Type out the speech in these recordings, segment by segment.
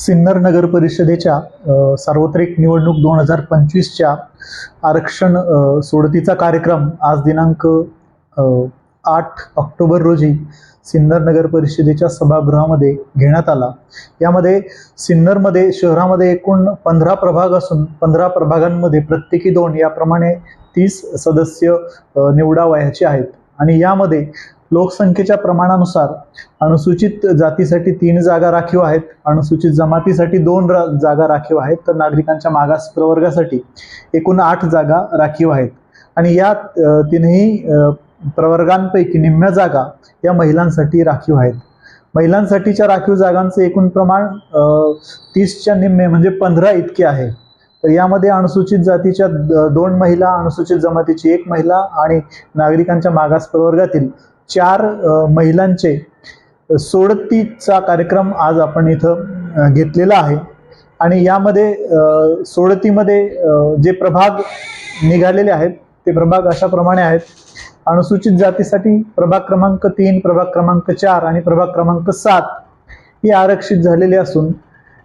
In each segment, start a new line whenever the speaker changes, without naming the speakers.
सिन्नर नगर परिषदेच्या सार्वत्रिक निवडणूक दोन हजार पंचवीसच्या आरक्षण सोडतीचा कार्यक्रम आज दिनांक आठ ऑक्टोबर रोजी सिन्नर नगर परिषदेच्या सभागृहामध्ये घेण्यात आला. यामध्ये सिन्नरमध्ये शहरामध्ये एकूण पंधरा प्रभाग असून पंधरा प्रभागांमध्ये प्रत्येकी दोन याप्रमाणे तीस सदस्य निवडावयाचे आहेत. आणि यामध्ये लोकसंख्येच्या प्रमाणानुसार अनुसूचित जातीसाठी तीन जागा राखीव आहेत अनुसूचित जमातीसाठी दोन रा जागा राखीव आहेत तर नागरिकांच्या मागास प्रवर्गासाठी एकूण आठ जागा राखीव आहेत. आणि या तीनही प्रवर्गांपैकी निम्म्या जागा या महिलांसाठी राखीव आहेत. महिलांसाठीच्या राखीव जागांचे एकूण प्रमाण तीसच्या निम्मे म्हणजे पंधरा इतके आहे. तर यामध्ये अनुसूचित जातीच्या द- दोन महिला अनुसूचित जमातीची एक महिला आणि नागरिकांच्या मागास प्रवर्गातील चार महिलांचे सोडतीचा कार्यक्रम आज आपण इथं घेतलेला आहे. आणि यामध्ये सोडतीमध्ये जे प्रभाग निघालेले आहेत ते प्रभाग अशाप्रमाणे आहेत. अनुसूचित जातीसाठी प्रभाग क्रमांक तीन प्रभाग क्रमांक चार आणि प्रभाग क्रमांक सात हे आरक्षित झालेले असून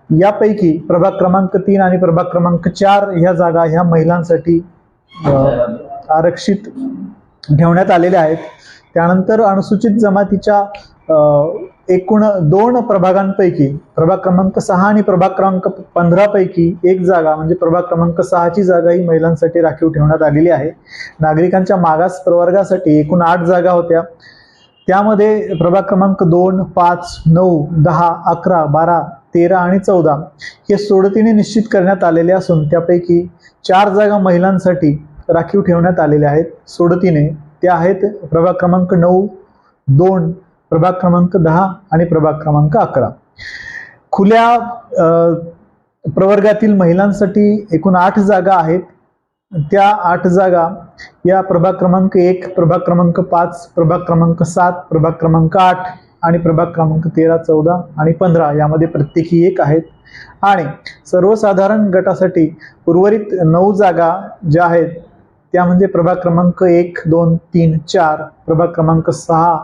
यापैकी प्रभाग क्रमांक तीन आणि प्रभाग क्रमांक चार ह्या जागा ह्या महिलांसाठी आरक्षित ठेवण्यात आलेल्या आहेत. त्यानंतर अनुसूचित जमातीच्या एकूण दोन प्रभागांपैकी प्रभाग क्रमांक सहा आणि प्रभाग क्रमांक पंधरापैकी एक जागा म्हणजे प्रभाग क्रमांक सहाची जागा ही महिलांसाठी राखीव ठेवण्यात आलेली आहे. नागरिकांच्या मागास प्रवर्गासाठी एकूण आठ जागा होत्या. त्यामध्ये प्रभाग क्रमांक दोन पाच नऊ दहा अकरा बारा तेरा आणि चौदा हे सोडतीने निश्चित करण्यात आलेले असून त्यापैकी चार जागा महिलांसाठी राखीव ठेवण्यात आलेल्या आहेत. सोडतीने त्या आहेत प्रभाग क्रमांक नऊ दोन प्रभाग क्रमांक दहा आणि प्रभाग क्रमांक अकरा. खुल्या प्रवर्गातील महिलांसाठी एकूण आठ जागा आहेत. त्या आठ जागा या प्रभाग क्रमांक एक प्रभाग क्रमांक पाच प्रभाग क्रमांक सात प्रभाग क्रमांक आठ आणि प्रभाग क्रमांक तेरा चौदा आणि पंधरा यामध्ये प्रत्येकी एक आहेत. आणि सर्वसाधारण गटासाठी उर्वरित नऊ जागा ज्या आहेत त्या म्हणजे प्रभाग क्रमांक एक दोन तीन चार प्रभाग क्रमांक सहा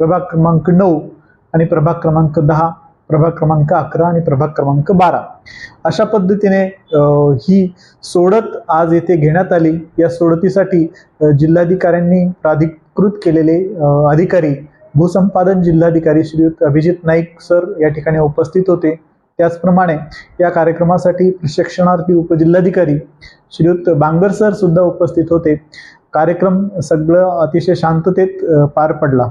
प्रभाग क्रमांक नऊ आणि प्रभाग क्रमांक दहा प्रभाग क्रमांक अकरा आणि प्रभाग क्रमांक बारा. अशा पद्धतीने ही सोडत आज येथे घेण्यात आली. या सोडतीसाठी जिल्हाधिकाऱ्यांनी प्राधिकृत केलेले अधिकारी भूसंपादन जिल्हाधिकारी श्रीयुत अभिजित नाईक सर या ठिकाणी उपस्थित होते. त्याचप्रमाणे या कार्यक्रमासाठी प्रशिक्षणार्थी उपजिल्हाधिकारी श्रीयुत बांगर सर सुद्धा उपस्थित होते. कार्यक्रम सगळं अतिशय शांततेत पार पडला.